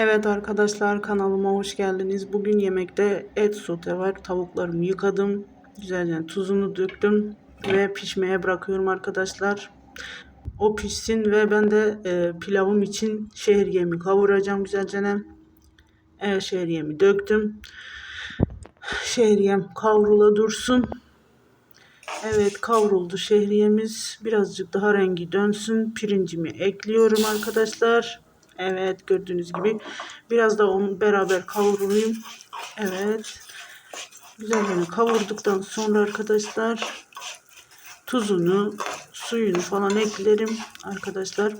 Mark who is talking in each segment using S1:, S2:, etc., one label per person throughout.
S1: Evet arkadaşlar kanalıma hoş geldiniz. Bugün yemekte et sote var. Tavuklarımı yıkadım. Güzelce tuzunu döktüm ve pişmeye bırakıyorum arkadaşlar. O pişsin ve ben de e, pilavım için şehriyemi kavuracağım güzelce. Evet şehriyemi döktüm. Şehriyem kavrula dursun. Evet kavruldu şehriyemiz. Birazcık daha rengi dönsün. Pirincimi ekliyorum arkadaşlar. Evet gördüğünüz gibi. Biraz da onu beraber kavurulayım. Evet. Güzelce kavurduktan sonra arkadaşlar tuzunu, suyunu falan eklerim arkadaşlar.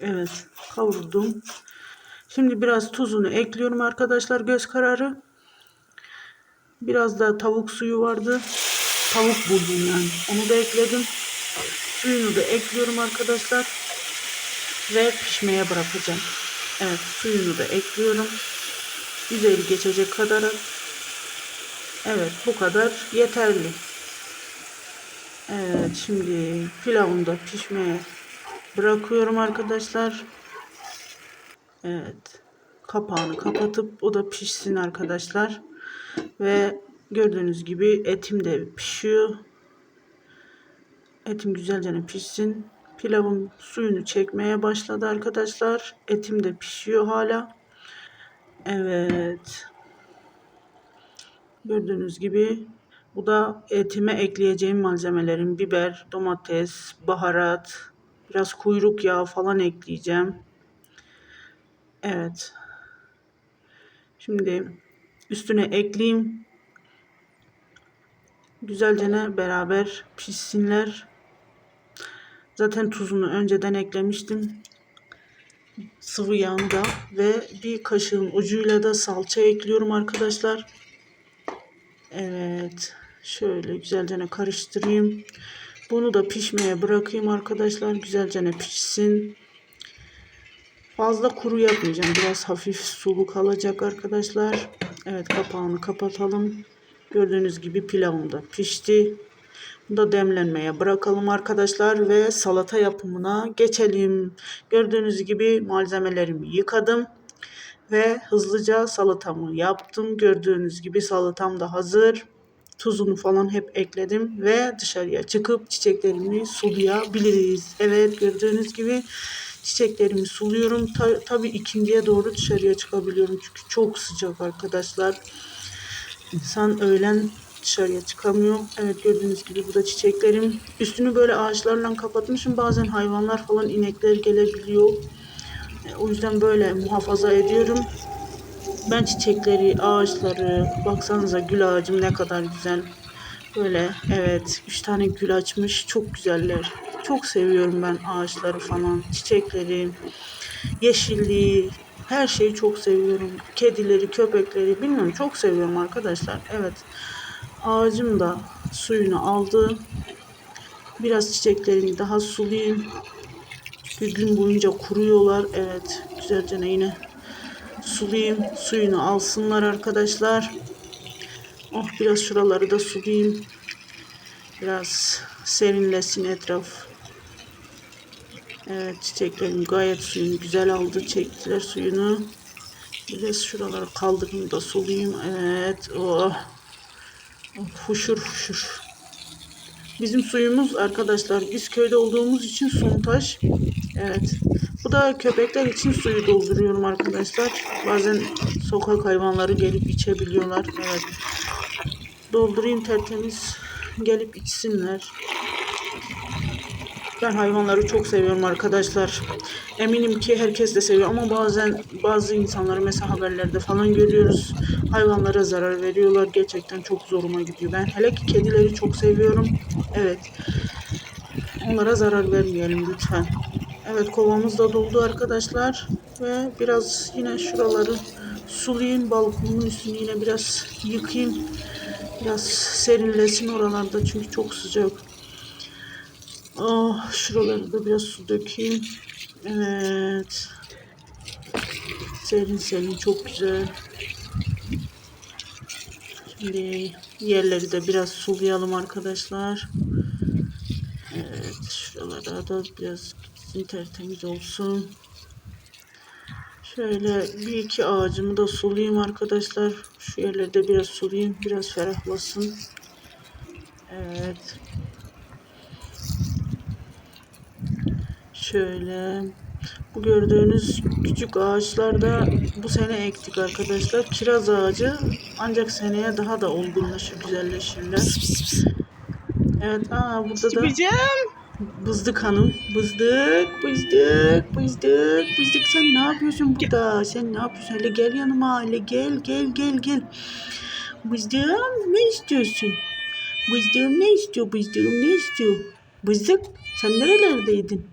S1: Evet kavurdum. Şimdi biraz tuzunu ekliyorum arkadaşlar göz kararı. Biraz da tavuk suyu vardı. Tavuk buldum yani. Onu da ekledim. Suyunu da ekliyorum arkadaşlar. Ve pişmeye bırakacağım. Evet suyunu da ekliyorum. Güzel geçecek kadar. Evet bu kadar yeterli. Evet şimdi pilavımı da pişmeye bırakıyorum arkadaşlar. Evet kapağını kapatıp o da pişsin arkadaşlar. Ve gördüğünüz gibi etim de pişiyor. Etim güzelce pişsin. Pilavım suyunu çekmeye başladı arkadaşlar. Etim de pişiyor hala. Evet. Gördüğünüz gibi bu da etime ekleyeceğim malzemelerim. Biber, domates, baharat, biraz kuyruk yağı falan ekleyeceğim. Evet. Şimdi üstüne ekleyeyim. Güzelce beraber pişsinler. Zaten tuzunu önceden eklemiştim. Sıvı yağını da ve bir kaşığın ucuyla da salça ekliyorum arkadaşlar. Evet. Şöyle güzelce karıştırayım. Bunu da pişmeye bırakayım arkadaşlar. Güzelce pişsin. Fazla kuru yapmayacağım. Biraz hafif sulu kalacak arkadaşlar. Evet kapağını kapatalım. Gördüğünüz gibi pilavım da pişti. Bunu da demlenmeye bırakalım arkadaşlar ve salata yapımına geçelim. Gördüğünüz gibi malzemelerimi yıkadım ve hızlıca salatamı yaptım. Gördüğünüz gibi salatam da hazır. Tuzunu falan hep ekledim ve dışarıya çıkıp çiçeklerimi sulayabiliriz. Evet gördüğünüz gibi çiçeklerimi suluyorum. Ta tabii ikindiye doğru dışarıya çıkabiliyorum çünkü çok sıcak arkadaşlar. İnsan öğlen dışarıya çıkamıyor. Evet gördüğünüz gibi bu da çiçeklerim. Üstünü böyle ağaçlarla kapatmışım. Bazen hayvanlar falan inekler gelebiliyor. E, o yüzden böyle muhafaza ediyorum. Ben çiçekleri, ağaçları, baksanıza gül ağacım ne kadar güzel. Böyle evet üç tane gül açmış. Çok güzeller. Çok seviyorum ben ağaçları falan, çiçekleri, yeşilliği, her şeyi çok seviyorum. Kedileri, köpekleri bilmiyorum çok seviyorum arkadaşlar. Evet. Ağacım da suyunu aldı. Biraz çiçeklerini daha sulayayım. Bir gün boyunca kuruyorlar. Evet. Güzelce yine sulayayım. Suyunu alsınlar arkadaşlar. Oh biraz şuraları da sulayayım. Biraz serinlesin etraf. Evet çiçeklerim gayet suyunu güzel aldı. Çektiler suyunu. Biraz şuraları kaldırayım da sulayayım. Evet. Oh. Fuşur fuşur. Bizim suyumuz arkadaşlar biz köyde olduğumuz için sontaş. Evet. Bu da köpekler için suyu dolduruyorum arkadaşlar. Bazen sokak hayvanları gelip içebiliyorlar. Evet. Doldurayım tertemiz. Gelip içsinler. Ben hayvanları çok seviyorum arkadaşlar. Eminim ki herkes de seviyor ama bazen bazı insanları mesela haberlerde falan görüyoruz. Hayvanlara zarar veriyorlar. Gerçekten çok zoruma gidiyor. Ben hele ki kedileri çok seviyorum. Evet. Onlara zarar vermeyelim lütfen. Evet kovamız da doldu arkadaşlar. Ve biraz yine şuraları sulayayım. Balkonumun üstünü yine biraz yıkayayım. Biraz serinlesin oralarda çünkü çok sıcak. Oh, şuraları da biraz su dökeyim. Evet. Serin serin çok güzel. Şimdi yerleri de biraz sulayalım arkadaşlar. Evet, şuralarda da biraz gitsin tertemiz olsun. Şöyle bir iki ağacımı da sulayayım arkadaşlar. Şu yerleri de biraz sulayayım. Biraz ferahlasın. Evet. Şöyle. Bu gördüğünüz küçük ağaçlarda bu sene ektik arkadaşlar. Kiraz ağacı ancak seneye daha da olgunlaşır, güzelleşirler. Evet, aa burada da
S2: Çıkacağım.
S1: Bızdık hanım. Bızdık, bızdık, bızdık, bızdık. Sen ne yapıyorsun burada? Sen ne yapıyorsun? Hele gel yanıma. Hele gel, gel, gel, gel. Bızdığım ne istiyorsun? Bızdığım ne istiyor? Bızdığım ne istiyor? Bızdık, sen nerelerdeydin?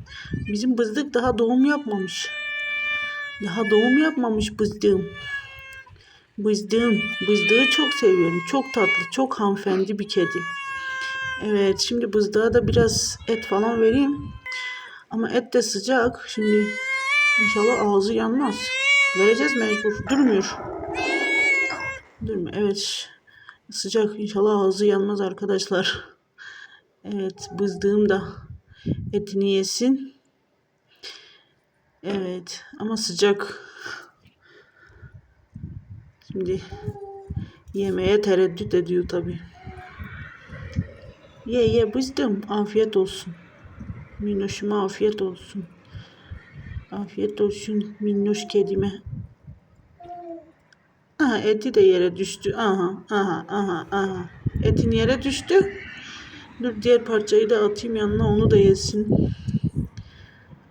S1: Bizim bızdık daha doğum yapmamış. Daha doğum yapmamış bızdığım. Bızdığım, bızdığı çok seviyorum. Çok tatlı, çok hanımefendi bir kedi. Evet şimdi buzluğa da biraz et falan vereyim. Ama et de sıcak. Şimdi inşallah ağzı yanmaz. Vereceğiz mecbur. Durmuyor. Durmuyor. Evet. Sıcak. İnşallah ağzı yanmaz arkadaşlar. Evet. Bızdığım da etini yesin. Evet. Ama sıcak. Şimdi yemeye tereddüt ediyor tabii. Ye ye bızdım. Afiyet olsun. Minnoşuma afiyet olsun. Afiyet olsun minnoş kedime. Aha eti de yere düştü. Aha aha aha aha. Etin yere düştü. Dur diğer parçayı da atayım yanına onu da yesin.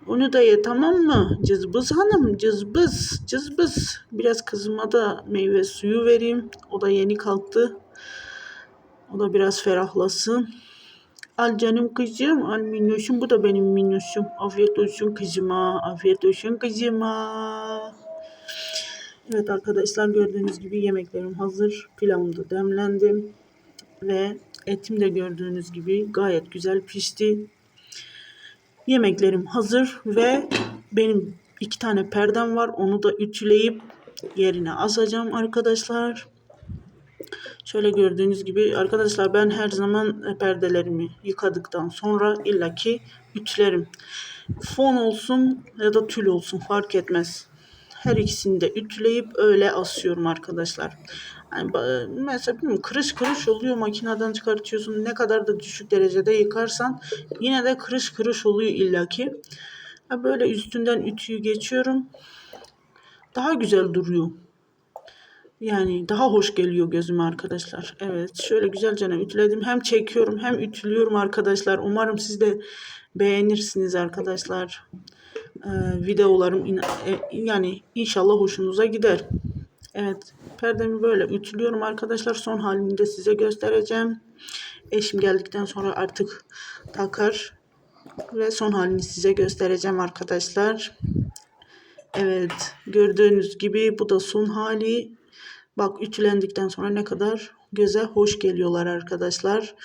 S1: Onu da ye tamam mı? Cızbız hanım cızbız cızbız. Biraz kızıma da meyve suyu vereyim. O da yeni kalktı. O da biraz ferahlasın. Al canım kızım, al minnoşum. Bu da benim minnoşum. Afiyet olsun kızıma, afiyet olsun kızıma. Evet arkadaşlar gördüğünüz gibi yemeklerim hazır. Pilavım da demlendi. Ve etim de gördüğünüz gibi gayet güzel pişti. Yemeklerim hazır ve benim iki tane perdem var. Onu da ütüleyip yerine asacağım arkadaşlar. Şöyle gördüğünüz gibi arkadaşlar ben her zaman perdelerimi yıkadıktan sonra illaki ütülerim. Fon olsun ya da tül olsun fark etmez. Her ikisini de ütüleyip öyle asıyorum arkadaşlar. Yani mesela bilmiyorum, kırış kırış oluyor makineden çıkartıyorsun. Ne kadar da düşük derecede yıkarsan yine de kırış kırış oluyor illaki. Ha böyle üstünden ütüyü geçiyorum. Daha güzel duruyor. Yani daha hoş geliyor gözüme arkadaşlar. Evet şöyle güzelce ütüledim. Hem çekiyorum hem ütülüyorum arkadaşlar. Umarım siz de beğenirsiniz arkadaşlar. Ee, videolarım in- e, yani inşallah hoşunuza gider. Evet perdemi böyle ütülüyorum arkadaşlar. Son halini de size göstereceğim. Eşim geldikten sonra artık takar ve son halini size göstereceğim arkadaşlar. Evet gördüğünüz gibi bu da son hali. Bak ütülendikten sonra ne kadar göze hoş geliyorlar arkadaşlar.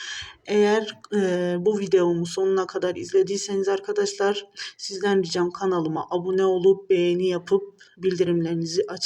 S1: Eğer e, bu videomu sonuna kadar izlediyseniz arkadaşlar sizden ricam kanalıma abone olup beğeni yapıp bildirimlerinizi açın.